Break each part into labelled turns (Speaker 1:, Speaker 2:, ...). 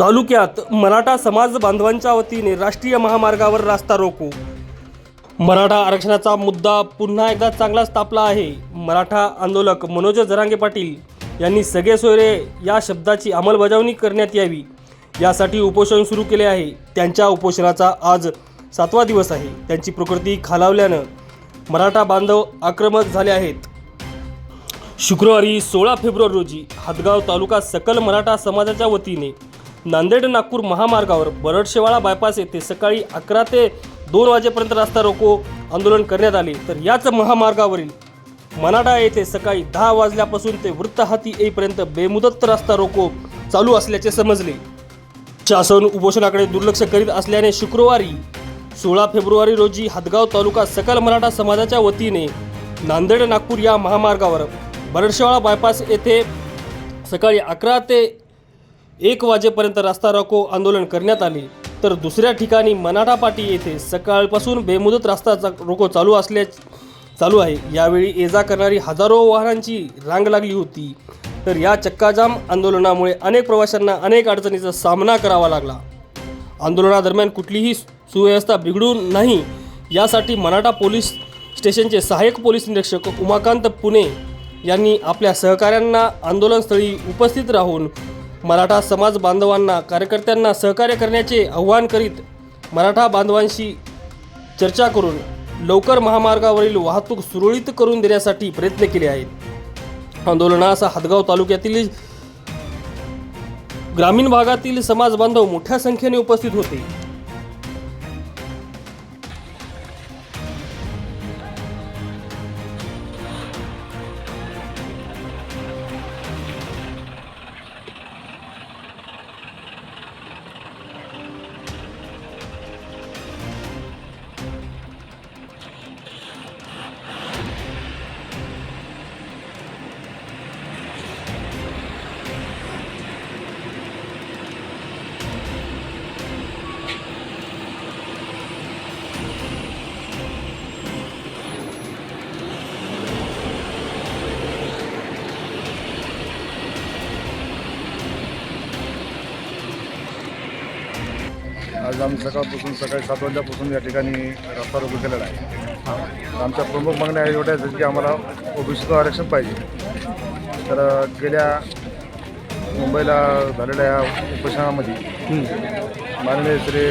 Speaker 1: तालुक्यात मराठा समाज बांधवांच्या वतीने राष्ट्रीय महामार्गावर रास्ता रोको. मराठा आरक्षणाचा मुद्दा पुन्हा एकदा चांगलाच तापला आहे. मराठा आंदोलक मनोज जरांगे पाटील यांनी सगळे सोयरे या शब्दाची अंमलबजावणी करण्यात यावी. यासाठी उपोषण सुरू केले आहे. त्यांच्या उपोषणाचा आज सातवा दिवस आहे. त्यांची प्रकृती खालावल्यानं मराठा बांधव आक्रमक झाले आहेत. शुक्रवारी सोळा फेब्रुवारी रोजी हदगाव तालुका सकल मराठा समाजाच्या वतीने नांदेड नागपूर महामार्गावर बरडशेवाळा बायपास येथे सकाळी अकरा ते दोन वाजेपर्यंत रास्ता रोको आंदोलन करण्यात आले. तर याच महामार्गावरील मनाडा येथे सकाळी दहा वाजल्यापासून ते वृत्त हाती येईपर्यंत बेमुदत रास्ता रोको चालू असल्याचे समजले. शासन उपोषणाकडे दुर्लक्ष करीत असल्याने शुक्रवारी सोळा फेब्रुवारी रोजी हदगाव तालुका सकल मराठा समाजाच्या वतीने नांदेड नागपूर या महामार्गावर बरडशेवाळा बायपास येथे सकाळी अकरा ते एक वाजेपर्यंत रास्ता रोको आंदोलन करण्यात आले. तर दुसऱ्या ठिकाणी मनाठा पाटी येथे सकाळपासून बेमुदत रास्ता चा- रोको चालू असल्या चालू आहे. यावेळी ये जा करणारी हजारो वाहनांची रांग लागली होती. तर या चक्काजाम आंदोलनामुळे अनेक प्रवाशांना अनेक अडचणीचा सामना करावा लागला. आंदोलनादरम्यान कुठलीही सुव्यवस्था बिघडू नाही. यासाठी मराठा पोलीस स्टेशनचे सहाय्यक पोलीस निरीक्षक उमाकांत पुणे यांनी आपल्या सहकाऱ्यांना आंदोलनस्थळी उपस्थित राहून मराठा समाज बांधवांना कार्यकर्त्यांना सहकार्य करण्याचे आव्हान करीत मराठा बांधवांशी चर्चा करून लवकर महामार्गावरील वाहतूक सुरळीत करून देण्यासाठी प्रयत्न केले आहेत. आंदोलनास हदगाव तालुक्यातील ग्रामीण भागातील समाज बांधव मोठ्या संख्येने उपस्थित होते.
Speaker 2: आज आम्ही सकाळपासून सकाळी सात वाजल्यापासून या ठिकाणी रस्ता रोको केलेला आहे. आमच्या प्रमुख मागण्या एवढ्याच आहेत की आम्हाला ओबीसीचं आरक्षण पाहिजे. तर गेल्या मुंबईला झालेल्या या उपोषणामध्ये माननीय श्री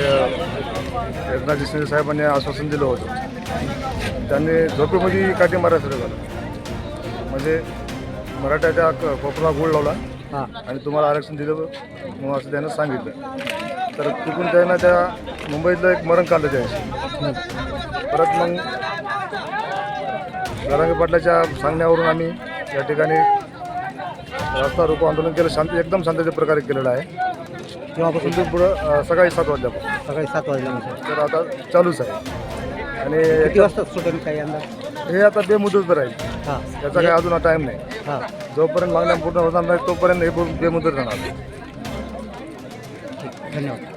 Speaker 2: एकनाथजी शिंदे साहेबांनी आश्वासन दिलं होतं. त्यांनी झोपेमध्ये काठी मारायला सुरू झालं म्हणजे मराठ्याच्या क- कोपरा गुळ लावला आणि तुम्हाला आरक्षण दिलं म्हणून असं त्यानं सांगितलं. तर तिकडून त्यानं त्या मुंबईतलं एक मरण काढलं त्याशी परत मग जरांगे पाटलाच्या सांगण्यावरून आम्ही या ठिकाणी रस्ता रोको आंदोलन केलं शांत एकदम शांततेच्या प्रकारे केलेलं आहे. तेव्हापासून ते पुढं सकाळी सात वाजल्यापासून.
Speaker 3: सकाळी सात वाजल्यानंतर
Speaker 2: तर आता चालूच आहे. आणि
Speaker 3: किती वाजता सुटेल काही अंदाज?
Speaker 2: हे आता बेमुदत राहील.
Speaker 3: हां.
Speaker 2: त्याचा काही अजून टाईम नाही.
Speaker 3: हां.
Speaker 2: जोपर्यंत मागण्या पूर्ण होणार नाही तोपर्यंत हे बेमुदत राहणार.
Speaker 3: धन्यवाद